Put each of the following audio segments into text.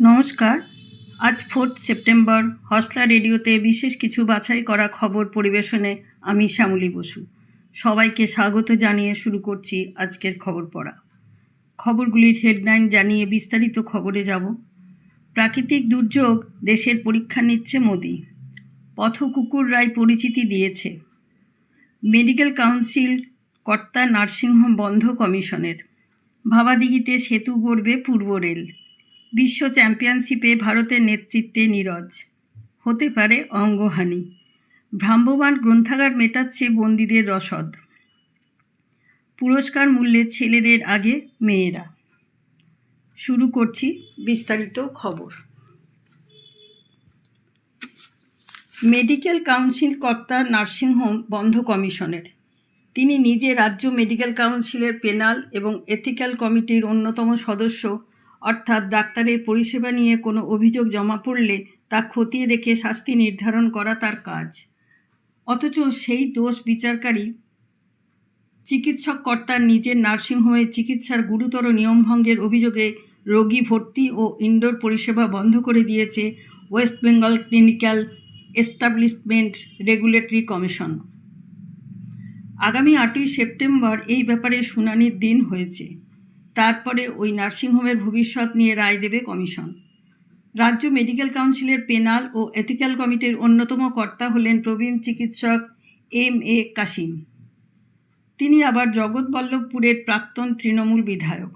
নমস্কার। আজ fourth September. Hausla রেডিওতে বিশেষ কিছু বাছাই করা খবর পরিবেশনে আমি শ্যামলী বসু। সবাইকে স্বাগত জানিয়ে শুরু করছি আজকের খবর পড়া। খবরগুলির হেডলাইন জানিয়ে বিস্তারিত খবরে যাব। প্রাকৃতিক দুর্যোগ দেশের পরীক্ষা নিচ্ছে মোদি। পথ কুকুর রায় পরিচিতি দিয়েছে। মেডিকেল কাউন্সিল কর্তা নার্সিংহোম বন্ধ কমিশনের। ভাবাদিঘিতে সেতু গড়বে পূর্ব রেল। বিশ্ব চ্যাম্পিয়নশিপে ভারতের নেতৃত্বে নীরজ। হতে পারে অঙ্গহানি। ভ্রাম্যমাণ গ্রন্থাগার মেটাচ্ছে বন্দীদের রসদ। পুরস্কার মূল্যে ছেলেদের আগে মেয়েরা। শুরু করছি বিস্তারিত খবর। মেডিকেল কাউন্সিল কর্তা নার্সিংহোম বন্ধ কমিশনের। তিনি নিজে রাজ্য মেডিকেল কাউন্সিলের পেনাল এবং এথিক্যাল কমিটির অন্যতম সদস্য অর্থাৎ ডাক্তারের পরিষেবা নিয়ে কোনো অভিযোগ জমা পড়লে তা খতিয়ে দেখে শাস্তি নির্ধারণ করা তার কাজ। অথচ সেই দোষ বিচারকারী চিকিৎসক কর্তার নিজের নার্সিংহোমে চিকিৎসার গুরুতর নিয়মভঙ্গের অভিযোগে রোগী ভর্তি ও ইনডোর পরিষেবা বন্ধ করে দিয়েছে West Bengal clinical establishment regulatory commission. আগামী আটই সেপ্টেম্বর এই ব্যাপারে শুনানির দিন হয়েছে। তারপরে ওই নার্সিংহোমের ভবিষ্যৎ নিয়ে রায় দেবে কমিশন। রাজ্য মেডিকেল কাউন্সিলের পেনাল ও এথিক্যাল কমিটির অন্যতম কর্তা হলেন প্রবীণ চিকিৎসক এম এ কাসিম। তিনি আবার জগৎবল্লভপুরের প্রাক্তন তৃণমূল বিধায়ক।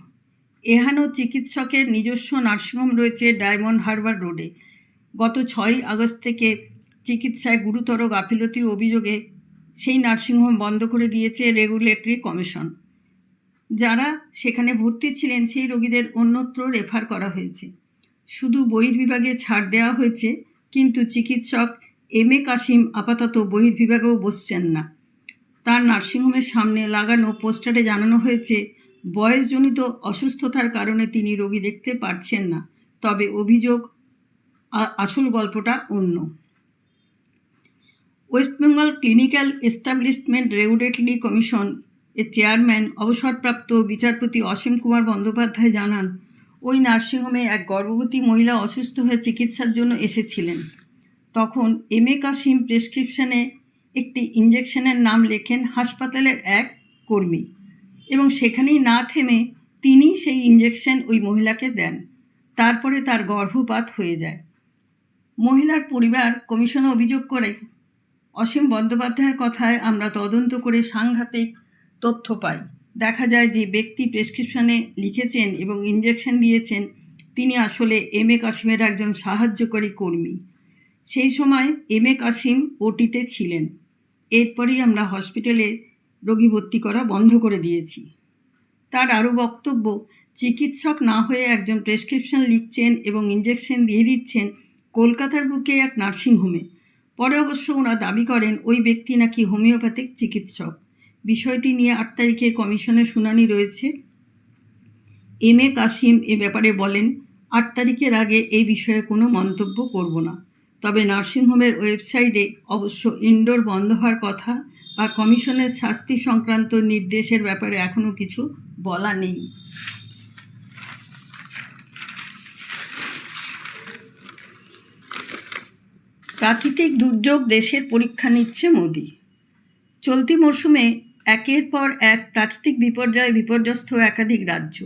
এহানো চিকিৎসকের নিজস্ব নার্সিংহোম রয়েছে ডায়মন্ড হারবার রোডে। গত ছয়ই আগস্ট থেকে চিকিৎসায় গুরুতর গাফিলতি অভিযোগে সেই নার্সিংহোম বন্ধ করে দিয়েছে রেগুলেটরি কমিশন। যারা সেখানে ভর্তি ছিলেন সেই রোগীদের অন্যত্র রেফার করা হয়েছে। শুধু বহির্বিভাগে ছাড় দেওয়া হয়েছে, কিন্তু চিকিৎসক এম এ কাসিম আপাতত বহির্বিভাগেও বসছেন না। তার নার্সিংহোমের সামনে লাগানো পোস্টারে জানানো হয়েছে, বয়সজনিত অসুস্থতার কারণে তিনি রোগী দেখতে পারছেন না, তবে অভিযোগ আসল গল্পটা অন্য। West Bengal clinical establishment regulatory commission এর চেয়ারম্যান অবসরপ্রাপ্ত বিচারপতি অসীম কুমার বন্দ্যোপাধ্যায় জানান, ওই নার্সিংহোমে এক গর্ভবতী মহিলা অসুস্থ হয়ে চিকিৎসার জন্য এসেছিলেন। তখন এম এ কাসিম প্রেসক্রিপশনে একটি ইঞ্জেকশনের নাম লেখেন হাসপাতালের এক কর্মী এবং সেখানেই না থেমে তিনি সেই ইঞ্জেকশন ওই মহিলাকে দেন। তারপরে তার গর্ভপাত হয়ে যায়। মহিলার পরিবার কমিশনে অভিযোগ করে, অসীম বন্দ্যোপাধ্যায়ের কথায় আমরা তদন্ত করে সাংঘাতিক তথ্য পাই। দেখা যায় যে ব্যক্তি প্রেসক্রিপশনে লিখেছেন এবং ইঞ্জেকশন দিয়েছেন, তিনি আসলে এম এ কাসিমের একজন সাহায্যকারী কর্মী। সেই সময় এম এ কাসিম ওটিতে ছিলেন। এরপরেই আমরা হসপিটালে রোগী ভর্তি করা বন্ধ করে দিয়েছি। তার আরও বক্তব্য, চিকিৎসক না হয়ে একজন প্রেসক্রিপশন লিখছেন এবং ইঞ্জেকশন দিয়ে দিচ্ছেন কলকাতার বুকে এক নার্সিংহোমে। পরে অবশ্য ওরা দাবি করেন, ওই ব্যক্তি নাকি হোমিওপ্যাথিক চিকিৎসক। বিষয়টি নিয়ে আট তারিখে কমিশনের শুনানি রয়েছে। এম এ কাসিম এ ব্যাপারে বলেন, আট তারিখের আগে এই বিষয়ে কোনো মন্তব্য করব না। তবে নার্সিংহোমের ওয়েবসাইটে অবশ্য ইনডোর বন্ধ হওয়ার কথা বা কমিশনের শাস্তি সংক্রান্ত নির্দেশের ব্যাপারে এখনও কিছু বলা নেই। প্রাকৃতিক দুর্যোগ দেশের পরীক্ষা নিচ্ছে মোদি। চলতি মরশুমে একের পর এক প্রাকৃতিক বিপর্যয়ে বিপর্যস্ত একাধিক রাজ্য।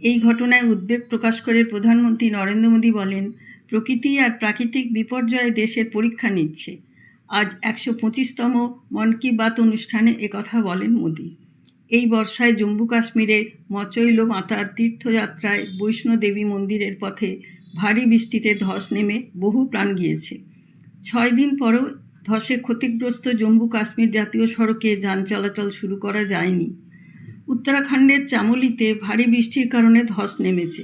এই ঘটনায় উদ্বেগ প্রকাশ করে প্রধানমন্ত্রী নরেন্দ্র মোদী বলেন, প্রকৃতি আর প্রাকৃতিক বিপর্যয়ে দেশের পরীক্ষা নিচ্ছে। আজ একশো পঁচিশতম মন কি বাত অনুষ্ঠানে একথা বলেন মোদী। এই বর্ষায় জম্মু কাশ্মীরে মচৈল মাতার তীর্থযাত্রায় বৈষ্ণোদেবী মন্দিরের পথে ভারী বৃষ্টিতে ধস নেমে বহু প্রাণ গিয়েছে। ছয় দিন পরেও ধসে ক্ষতিগ্রস্ত জম্মু কাশ্মীর জাতীয় সড়কে যান চলাচল শুরু করা যায়নি। উত্তরাখণ্ডের চামলিতে ভারী বৃষ্টির কারণে ধস নেমেছে।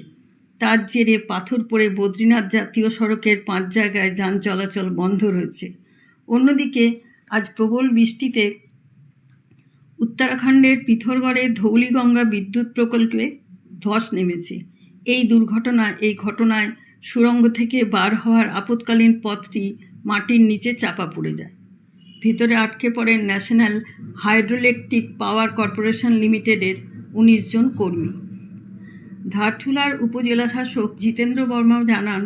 তার জেরে পাথর পড়ে বদ্রীনাথ জাতীয় সড়কের পাঁচ জায়গায় যান চলাচল বন্ধ রয়েছে। অন্যদিকে, আজ প্রবল বৃষ্টিতে উত্তরাখণ্ডের পিথরগড়ে ধৌলিগঙ্গা বিদ্যুৎ প্রকল্পে ধস নেমেছে। এই দুর্ঘটনা, এই ঘটনায় সুড়ঙ্গ থেকে বার হওয়ার আপৎকালীন পথটি মাটির নিচে চাপা পড়ে যায়। ভিতরে আটকে পড়েন ন্যাশনাল হাইড্রোইলেকট্রিক পাওয়ার কর্পোরেশন লিমিটেডের উনিশ জন কর্মী। ধারচুলার উপজেলা শাসক জিতেন্দ্র বর্মাও জানান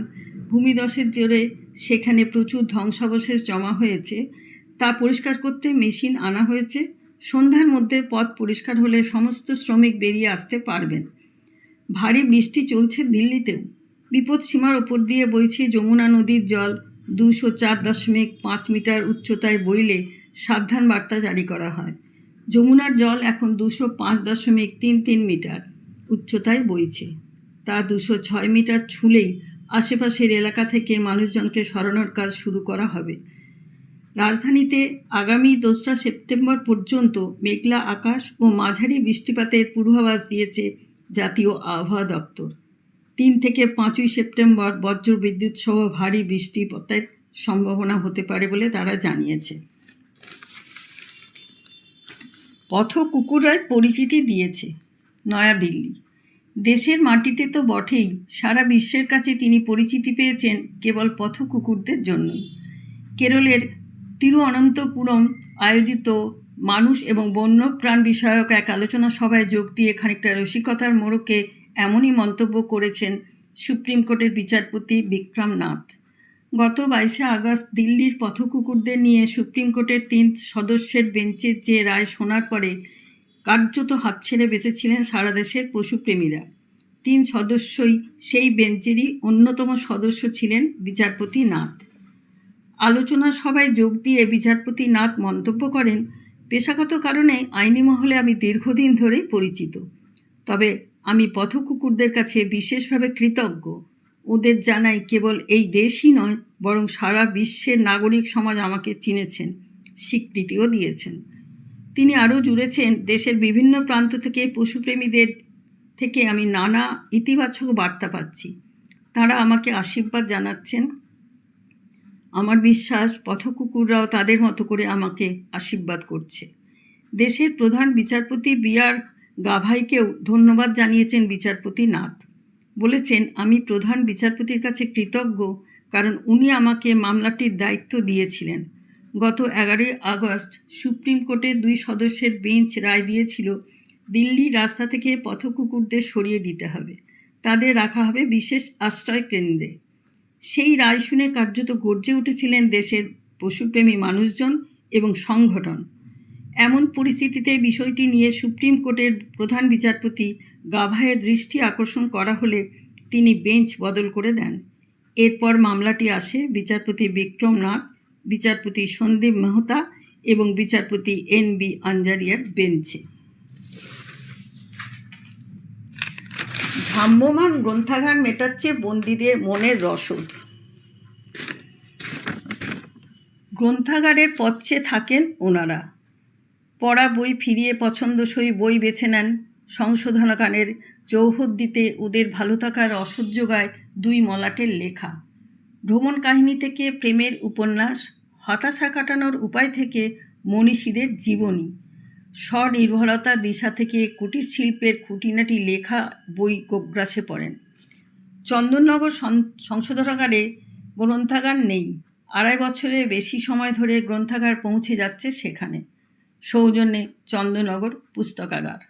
ভূমিদশের জোরে সেখানে প্রচুর ধ্বংসাবশেষ জমা হয়েছে। তা পরিষ্কার করতে মেশিন আনা হয়েছে। সন্ধ্যার মধ্যে পথ পরিষ্কার হলে সমস্ত শ্রমিক বেরিয়ে আসতে পারবেন। ভারী বৃষ্টি চলছে দিল্লিতেও। বিপদসীমার ওপর দিয়ে বইছে যমুনা নদীর জল। দুশো চার দশমিক পাঁচ মিটার উচ্চতায় বইলে সাবধান বার্তা জারি করা হয়। যমুনার জল এখন দুশো পাঁচ দশমিক তিন তিন মিটার উচ্চতায় বইছে। তা দুশো ছয় মিটার ছুলেই আশেপাশের এলাকা থেকে মানুষজনকে সরানোর কাজ শুরু করা হবে। রাজধানীতে আগামী দোসরা সেপ্টেম্বর পর্যন্ত মেঘলা আকাশ ও মাঝারি বৃষ্টিপাতের পূর্বাভাস দিয়েছে জাতীয় আবহাওয়া দপ্তর। তিন থেকে পাঁচই সেপ্টেম্বর বজ্র বিদ্যুৎ সহ ভারী বৃষ্টিপাতের সম্ভাবনা হতে পারে বলে তারা জানিয়েছে। পথ কুকুরায় পরিচিতি দিয়েছে নয়াদিল্লি। দেশের মাটিতে তো বটেই, সারা বিশ্বের কাছে তিনি পরিচিতি পেয়েছেন কেবল পথ কুকুরদের জন্যই। কেরলের তিরুঅনন্তপুরম আয়োজিত মানুষ এবং বন্য প্রাণ বিষয়ক এক আলোচনা সভায় যোগ দিয়ে খানিকটা রসিকতার মোড়কে এমনই মন্তব্য করেছেন সুপ্রিম কোর্টের বিচারপতি বিক্রম নাথ। গত বাইশে আগস্ট দিল্লির পথকুকুরদের নিয়ে সুপ্রিম কোর্টের তিন সদস্যের বেঞ্চের যে রায় শোনার পরে কার্যত হাত ছেড়ে বেঁচেছিলেন সারা দেশের পশুপ্রেমীরা। তিন সদস্যই সেই বেঞ্চেরই অন্যতম সদস্য ছিলেন বিচারপতি নাথ। আলোচনা সভায় যোগ দিয়ে বিচারপতি নাথ মন্তব্য করেন, পেশাগত কারণে আইনি মহলে আমি দীর্ঘদিন ধরেই পরিচিত। তবে আমি পথকুকুরদের কাছে বিশেষভাবে কৃতজ্ঞ। ওদের জানাই কেবল এই দেশই নয়, বরং সারা বিশ্বের নাগরিক সমাজ আমাকে চিনেছেন, স্বীকৃতিও দিয়েছেন। তিনি আরও জুড়েছেন, দেশের বিভিন্ন প্রান্ত থেকে পশুপ্রেমীদের থেকে আমি নানা ইতিবাচক বার্তা পাচ্ছি। তারা আমাকে আশীর্বাদ জানাচ্ছেন। আমার বিশ্বাস, পথকুকুররাও তাদের মতো করে আমাকে আশীর্বাদ করছে। দেশের প্রধান বিচারপতি বি আর গাভাইকেও ধন্যবাদ জানিয়েছেন বিচারপতি নাথ। বলেছেন, আমি প্রধান বিচারপতির কাছে কৃতজ্ঞ কারণ উনি আমাকে মামলাটির দায়িত্ব দিয়েছিলেন। গত এগারোই আগস্ট সুপ্রিম কোর্টের দুই সদস্যের বেঞ্চ রায় দিয়েছিল, দিল্লি রাস্তা থেকে পথকুকুরদের সরিয়ে দিতে হবে। তাদের রাখা হবে বিশেষ আশ্রয় কেন্দ্রে। সেই রায় শুনে কার্যত গর্জে উঠেছিলেন দেশের পশুপ্রেমী মানুষজন এবং সংগঠন। এমন পরিস্থিতিতে বিষয়টি নিয়ে সুপ্রিম কোর্টের প্রধান বিচারপতি গাভায়ের দৃষ্টি আকর্ষণ করা হলে তিনি বেঞ্চ বদল করে দেন। এরপর মামলাটি আসে বিচারপতি বিক্রম নাথ, বিচারপতি সন্দীপ মেহতা এবং বিচারপতি এন বি আঞ্জারিয়ার বেঞ্চে। ভ্রাম্যমান গ্রন্থাগার মেটাচ্ছে বন্দীদের মনের রসদ। গ্রন্থাগারের পথে থাকেন ওনারা। পড়া বই ফিরিয়ে পছন্দসই বই বেছে নেন। সংশোধনাগানের চৌহদ্দিতে ওদের ভালো থাকার রসদ যোগায় দুই মলাটের লেখা। ভ্রমণ কাহিনী থেকে প্রেমের উপন্যাস, হতাশা কাটানোর উপায় থেকে মনীষীদের জীবনী। স্বনির্ভরতা দিশা থেকে কুটির শিল্পের খুঁটিনাটি লেখা বই গোগ্রাসে পড়েন। চন্দননগর সংশোধনাগারে গ্রন্থাগার নেই। আড়াই বছরের বেশি সময় ধরে গ্রন্থাগার পৌঁছে যাচ্ছে সেখানে। সৌজন্যে চন্দ্রনগর পুস্তকাগার।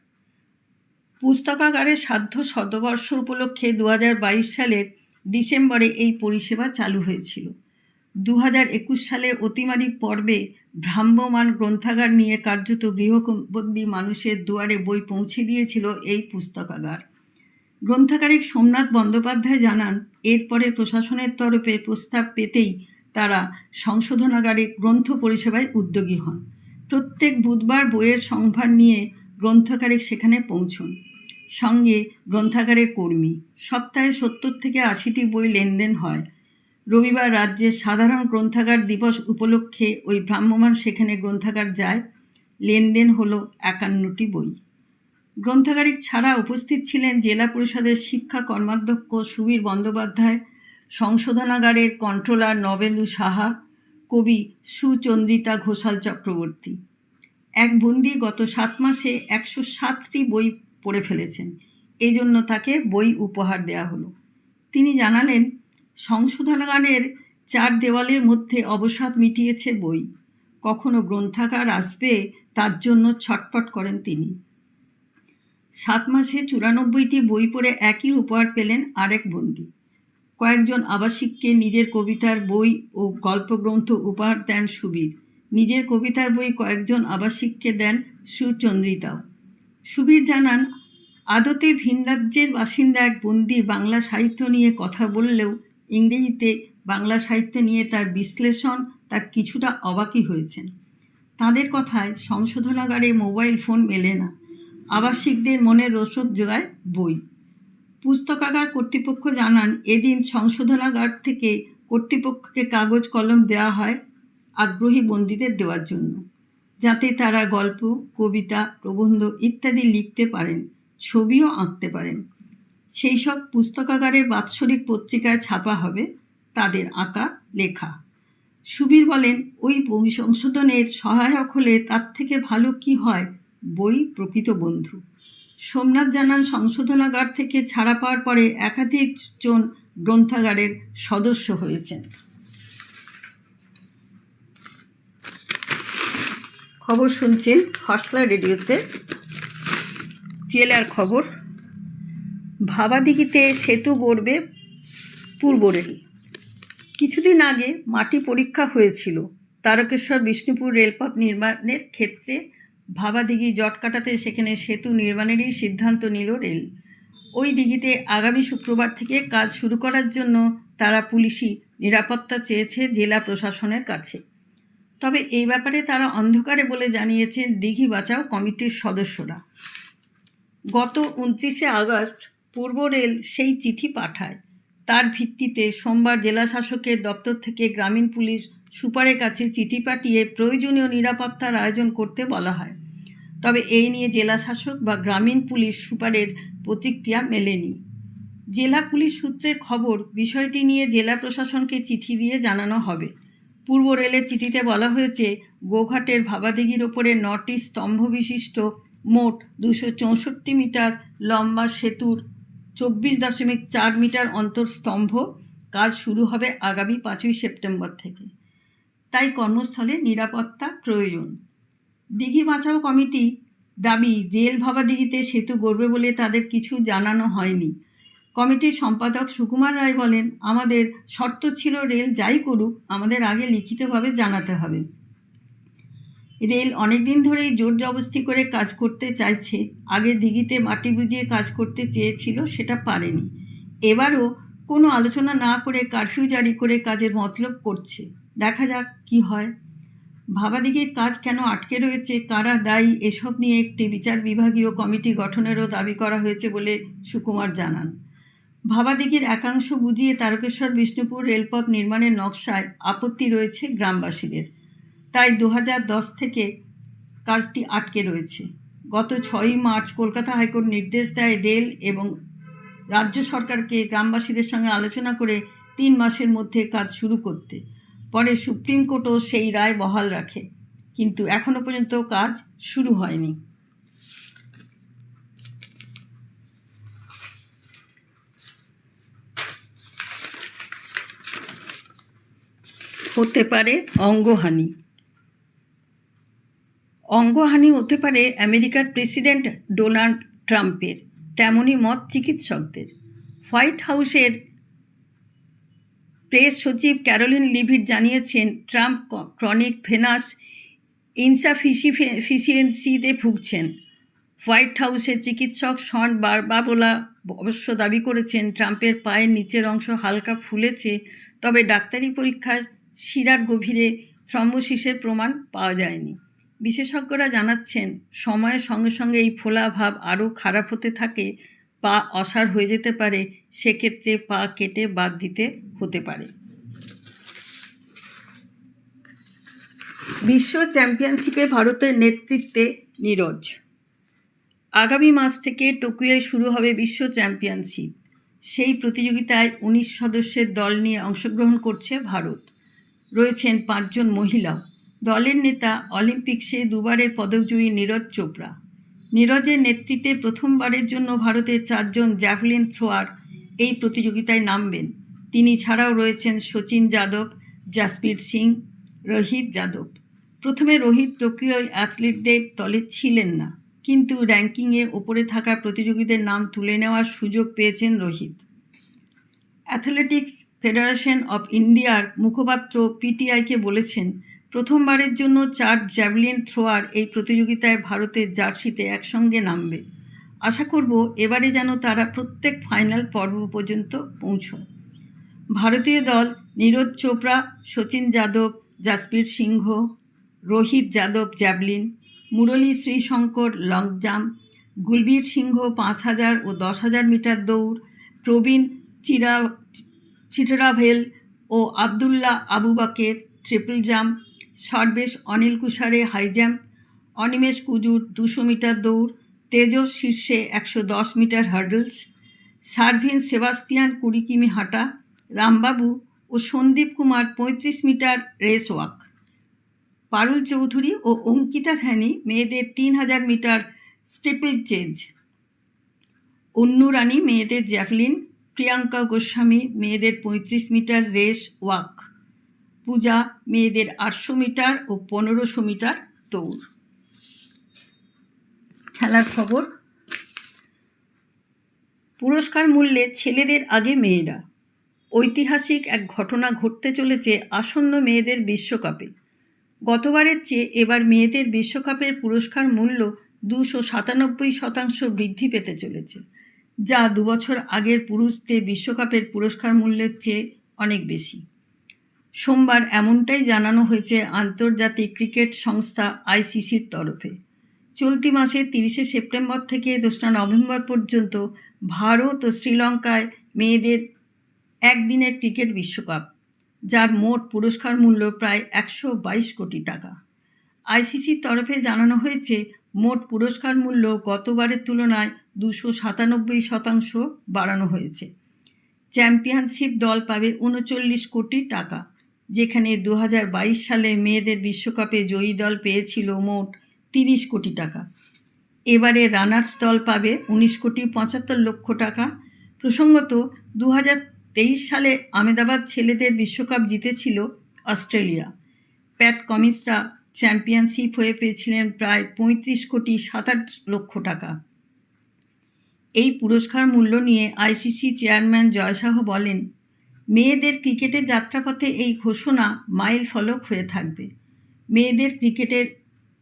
পুস্তকাগারের সাধ্য শতবর্ষ উপলক্ষে দু হাজার বাইশ সালের ডিসেম্বরে এই পরিষেবা চালু হয়েছিল। দু হাজার একুশ সালে অতিমারি পর্বে ভ্রাম্যমান গ্রন্থাগার নিয়ে কার্যত গৃহবন্দী মানুষের দুয়ারে বই পৌঁছে দিয়েছিল এই পুস্তকাগার। গ্রন্থাগারিক সোমনাথ বন্দ্যোপাধ্যায় জানান, এরপরে প্রশাসনের তরফে প্রস্তাব পেতেই তারা সংশোধনাগারে গ্রন্থ পরিষেবায় উদ্যোগী হন। প্রত্যেক বুধবার বইয়ের সংভার নিয়ে গ্রন্থাগারিক সেখানে পৌঁছন। সঙ্গে গ্রন্থাগারের কর্মী। সপ্তাহে সত্তর থেকে আশিটি বই লেনদেন হয়। রবিবার রাজ্যের সাধারণ গ্রন্থাগার দিবস উপলক্ষে ওই ভ্রাম্যমান সেখানে গ্রন্থাগার যায়। লেনদেন হলো একান্নটি বই। গ্রন্থাগারিক ছাড়া উপস্থিত ছিলেন জেলা পরিষদের শিক্ষা কর্মাধ্যক্ষ সুবীর বন্দ্যোপাধ্যায়, সংশোধনাগারের কন্ট্রোলার নবেন্দু সাহা কবি সুচন্দ্রিতা ঘোষাল চক্রবর্তী। এক বন্দি গত সাত মাসে একশো সাতটি বই পড়ে ফেলেছেন। এই জন্য তাকে বই উপহার দেওয়া হলো। তিনি জানালেন, সংশোধনাগারের চার দেওয়ালের মধ্যে অবসাদ মিটিয়েছে বই। কখনো গ্রন্থাগার আসবে তার জন্য ছটপট করেন তিনি। সাত মাসে চুরানব্বইটি বই পড়ে একই উপহার পেলেন আরেক বন্দী। কয়েকজন আবাসিককে নিজের কবিতার বই ও গল্পগ্রন্থ উপহার দেন সুবীর। নিজের কবিতার বই কয়েকজন আবাসিককে দেন সুচন্দ্রিতাও। সুবীর জানান, আদতে ভিন রাজ্যের বাসিন্দা এক বন্দি বাংলা সাহিত্য নিয়ে কথা বললেও ইংরেজিতে বাংলা সাহিত্য নিয়ে তার বিশ্লেষণ তার কিছুটা অবাকই হয়েছেন। তাদের কথায় সংশোধনাগারে মোবাইল ফোন মেলে না। আবাসিকদের মনে রসদ জোগায় বই। পুস্তকাগার কর্তৃপক্ষ জানান, এদিন সংশোধনাগার থেকে কর্তৃপক্ষকে কাগজ কলম দেওয়া হয় আগ্রহী বন্দীদের দেওয়ার জন্য, যাতে তারা গল্প, কবিতা, প্রবন্ধ ইত্যাদি লিখতে পারেন, ছবিও আঁকতে পারেন। সেই সব পুস্তকাগারে বাৎসরিক পত্রিকায় ছাপা হবে তাদের আঁকা লেখা। সুবীর বলেন, ওই বই সংশোধনের সহায়ক হলে তার থেকে ভালো কি হয়? বই প্রকৃত বন্ধু। সোমনাথ জানান, সংশোধনাগার থেকে ছাড়া পাওয়ার পরে একাধিক জন গ্রন্থাগারের সদস্য হয়েছেন। খবর শুনছেন হসলা রেডিওতে। জেলার খবর, ভাবাদিঘিতে সেতু গড়বে পূর্ব রেল। কিছুদিন আগে মাটি পরীক্ষা হয়েছিল। তারকেশ্বর বিষ্ণুপুর রেলপথ নির্মাণের ক্ষেত্রে ভাবাদিঘি জট কাটাতে সেখানে সেতু নির্মাণেরই সিদ্ধান্ত নিল রেল। ওই দিঘিতে আগামী শুক্রবার থেকে কাজ শুরু করার জন্য তারা পুলিশি নিরাপত্তা চেয়েছে জেলা প্রশাসনের কাছে। তবে এই ব্যাপারে তারা অন্ধকারে বলে জানিয়েছেন দিঘি বাঁচাও কমিটির সদস্যরা। গত উনত্রিশে আগস্ট পূর্ব রেল সেই চিঠি পাঠায়। তার ভিত্তিতে সোমবার জেলা শাসকের দপ্তর থেকে গ্রামীণ পুলিশ সুপারের কাছে চিঠি পাঠিয়ে প্রয়োজনীয় নিরাপত্তার আয়োজন করতে বলা হয়। তবে এই নিয়ে জেলা শাসক বা গ্রামীণ পুলিশ সুপারের প্রতিক্রিয়া মেলেনি। জেলা পুলিশ সূত্রের খবর, বিষয়টি নিয়ে জেলা প্রশাসনকে চিঠি দিয়ে জানানো হবে। পূর্ব রেলের চিঠিতে বলা হয়েছে, গোঘাটের ভাবাদিঘির ওপরে নটি স্তম্ভ বিশিষ্ট মোট দুশো চৌষট্টি মিটার লম্বা সেতুর চব্বিশ দশমিক চার মিটার অন্তর স্তম্ভ। কাজ শুরু হবে আগামী পাঁচই সেপ্টেম্বর থেকে। তাই কর্মস্থলে নিরাপত্তা প্রয়োজন। দিঘি বাঁচাও কমিটি দাবি রেল ভাবাদিঘিতে সেতু গড়বে বলে তাদের কিছু জানানো হয়নি। কমিটির সম্পাদক সুকুমার রায় বলেন, আমাদের শর্ত ছিল রেল যাই করুক, আমাদের আগে লিখিতভাবে জানাতে হবে। রেল অনেক দিন ধরেই জোর জবস্তি করে কাজ করতে চাইছে। আগে দিঘিতে মাটি বুঝিয়ে কাজ করতে চেয়েছিল, সেটা পারেনি। এবারও কোনো আলোচনা না করে কারফিউ জারি করে কাজের মতলব করছে। দেখা যাক কি হয়। ভাবাদিঘির কাজ কেন আটকে রয়েছে? কারা দায়ী? এসব নিয়ে একটি বিচার বিভাগীয় কমিটি গঠনেরও দাবি করা হয়েছে বলে সুকুমার জানান। ভাবাদিঘির একাংশ বুঝিয়ে তারকেশ্বর, বিষ্ণুপুর রেলপথ নির্মাণের নকশায় আপত্তি রয়েছে গ্রামবাসীদের। তাই দু থেকে কাজটি আটকে রয়েছে। গত ছয়ই মার্চ কলকাতা হাইকোর্ট নির্দেশ দেয় রেল এবং রাজ্য সরকারকে গ্রামবাসীদের সঙ্গে আলোচনা করে তিন মাসের মধ্যে কাজ শুরু করতে। পরে সুপ্রিম কোর্টও সেই রায় বহাল রাখে। কিন্তু এখনও পর্যন্ত কাজ শুরু হয়নি। হতে পারে অঙ্গহানি। অঙ্গহানি হতে পারে আমেরিকার প্রেসিডেন্ট ডোনাল্ড ট্রাম্পের তেমনই মত চিকিৎসকদের। হোয়াইট হাউসের প্রেস সচিব ক্যারোলিন লিভিট জানিয়েছেন, ট্রাম্প ক্রনিক ভেনাস ইনসাফিসিয়েন্সিতে ভুগছেন। হোয়াইট হাউসের চিকিৎসক শন বারবাবোলা অবশ্য দাবি করেছেন, ট্রাম্পের পায়ের নিচের অংশ হালকা ফুলেছে, তবে ডাক্তারি পরীক্ষায় শিরার গভীরে থ্রম্বোসিসের প্রমাণ পাওয়া যায়নি। বিশেষজ্ঞরা জানাচ্ছেন, সময়ের সঙ্গে সঙ্গে এই ফোলা ভাব আরও খারাপ হতে থাকে পা অসাড় হয়ে যেতে পারে সেক্ষেত্রে পা কেটে বাদ দিতে হতে পারে। বিশ্ব চ্যাম্পিয়নশিপে ভারতের নেতৃত্বে নীরজ। আগামী মাস থেকে টোকিওয় শুরু হবে বিশ্ব চ্যাম্পিয়নশিপ। সেই প্রতিযোগিতায় উনিশ সদস্যের দল নিয়ে অংশগ্রহণ করছে ভারত। রয়েছেন পাঁচজন মহিলাও। দলের নেতা অলিম্পিক্সে দুবারের পদকজয়ী নীরজ চোপড়া। নীরজের নেতৃত্বে প্রথমবারের জন্য ভারতের চারজন জ্যাভলিন থ্রোয়ার এই প্রতিযোগিতায় নামবেন। তিনি ছাড়াও রয়েছেন সচিন যাদব, জাসপ্রীত সিং, রোহিত যাদব। প্রথমে রোহিত টোকিও অ্যাথলিটদের দলে ছিলেন না, কিন্তু র্যাঙ্কিংয়ে ওপরে থাকা প্রতিযোগীদের নাম তুলে নেওয়ার সুযোগ পেয়েছেন রোহিত। অ্যাথলেটিক্স ফেডারেশন অফ ইন্ডিয়ার মুখপাত্র পিটিআইকে বলেছেন প্রথমবারের জন্য চার জ্যাভলিন থ্রোয়ার এই প্রতিযোগিতায় ভারতের জার্সিতে একসঙ্গে নামবে। আশা করব এবারে যেন তারা প্রত্যেক ফাইনাল পর্ব পর্যন্ত পৌঁছয়। ভারতীয় দল Neeraj Chopra, Sachin Yadav Jaspreet Singh, Rohit Yadav javelin, Murali Sreeshankar long jump Gulveer Singh পাঁচ হাজার ও দশ হাজার মিটার দৌড়, প্রবীণ চিরা চিটরাভেল ও Abdullah Abu Baker triple jump Sarvesh Anil Kushare high jump Animesh Kujur দুশো মিটার দৌড়, তেজস শীর্ষে একশো দশ মিটার হার্ডলস, সার্ভিন সেবাস্তিয়ান কুড়ি কিমি হাঁটা, রামবাবু ও সন্দীপ কুমার পঁয়ত্রিশ metre race walk. Parul Chaudhary ও অঙ্কিতা ধ্যানী মেয়েদের তিন হাজার metre steeplechase Annu Rani মেয়েদের জ্যাভলিন, প্রিয়াঙ্কা গোস্বামী মেয়েদের পঁয়ত্রিশ মিটার রেস ওয়াক। পূজা, মেয়েদের আটশো মিটার ও পনেরোশো মিটার দৌড়। খেলার খবর? পুরস্কার মূল্যে ছেলেদের আগে মেয়েরা। ঐতিহাসিক এক ঘটনা ঘটতে চলেছে আসন্ন মেয়েদের বিশ্বকাপে। গতবারের চেয়ে এবার মেয়েদের বিশ্বকাপের পুরস্কার মূল্য দুশো সাতানব্বই শতাংশ বৃদ্ধি পেতে চলেছে, যা দুবছর আগের পুরুষদের বিশ্বকাপের পুরস্কার মূল্যের চেয়ে অনেক বেশি। সোমবার এমনটাই জানানো হয়েছে আন্তর্জাতিক ক্রিকেট সংস্থা আইসিসির তরফে। চলতি মাসের তিরিশে সেপ্টেম্বর থেকে দোসরা নভেম্বর পর্যন্ত ভারত ও শ্রীলঙ্কায় মেয়েদের একদিনের ক্রিকেট বিশ্বকাপ, যার মোট পুরস্কার মূল্য প্রায় একশো বাইশ কোটি টাকা। আইসিসির তরফে জানানো হয়েছে, মোট পুরস্কার মূল্য গতবারের তুলনায় দুশো সাতানব্বই শতাংশ বাড়ানো হয়েছে। চ্যাম্পিয়নশিপ দল পাবে উনচল্লিশ কোটি টাকা। যেখানে দু হাজার বাইশ সালে মেয়েদের বিশ্বকাপে জয়ী দল পেয়েছিল মোট তিরিশ কোটি টাকা। এবারে রানার্স দল পাবে উনিশ কোটি পঁচাত্তর লক্ষ টাকা। প্রসঙ্গত দু সালে আমেদাবাদ ছেলেদের বিশ্বকাপ জিতেছিল অস্ট্রেলিয়া। প্যাট কমিন্সরা চ্যাম্পিয়নশিপ হয়ে পেয়েছিলেন প্রায় পঁয়ত্রিশ কোটি সাতাশ লক্ষ টাকা। এই পুরস্কার মূল্য নিয়ে আইসিসি চেয়ারম্যান জয়শাহ বলেন মেয়েদের ক্রিকেটের যাত্রাপথে এই ঘোষণা মাইল ফলক হয়ে থাকবে। মেয়েদের ক্রিকেটের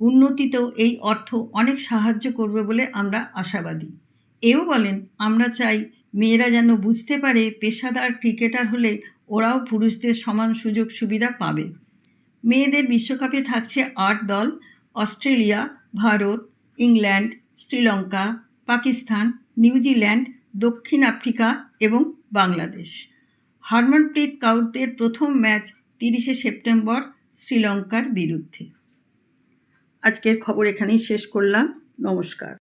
উন্নতিতেও এই অর্থ অনেক সাহায্য করবে বলে আমরা আশাবাদী। এও বলেন, আমরা চাই মেয়েরা যেন বুঝতে পারে পেশাদার ক্রিকেটার হলে ওরাও পুরুষদের সমান সুযোগ সুবিধা পাবে। মেয়েদের বিশ্বকাপে থাকছে আট দল, Australia, Bharat, England, Sri Lanka, Pakistan, New Zealand, দক্ষিণ আফ্রিকা এবং বাংলাদেশ। হরমনপ্রীত কাউরদের প্রথম ম্যাচ তিরিশে সেপ্টেম্বর শ্রীলঙ্কার বিরুদ্ধে। আজকের খবর এখানেই শেষ করলাম। নমস্কার।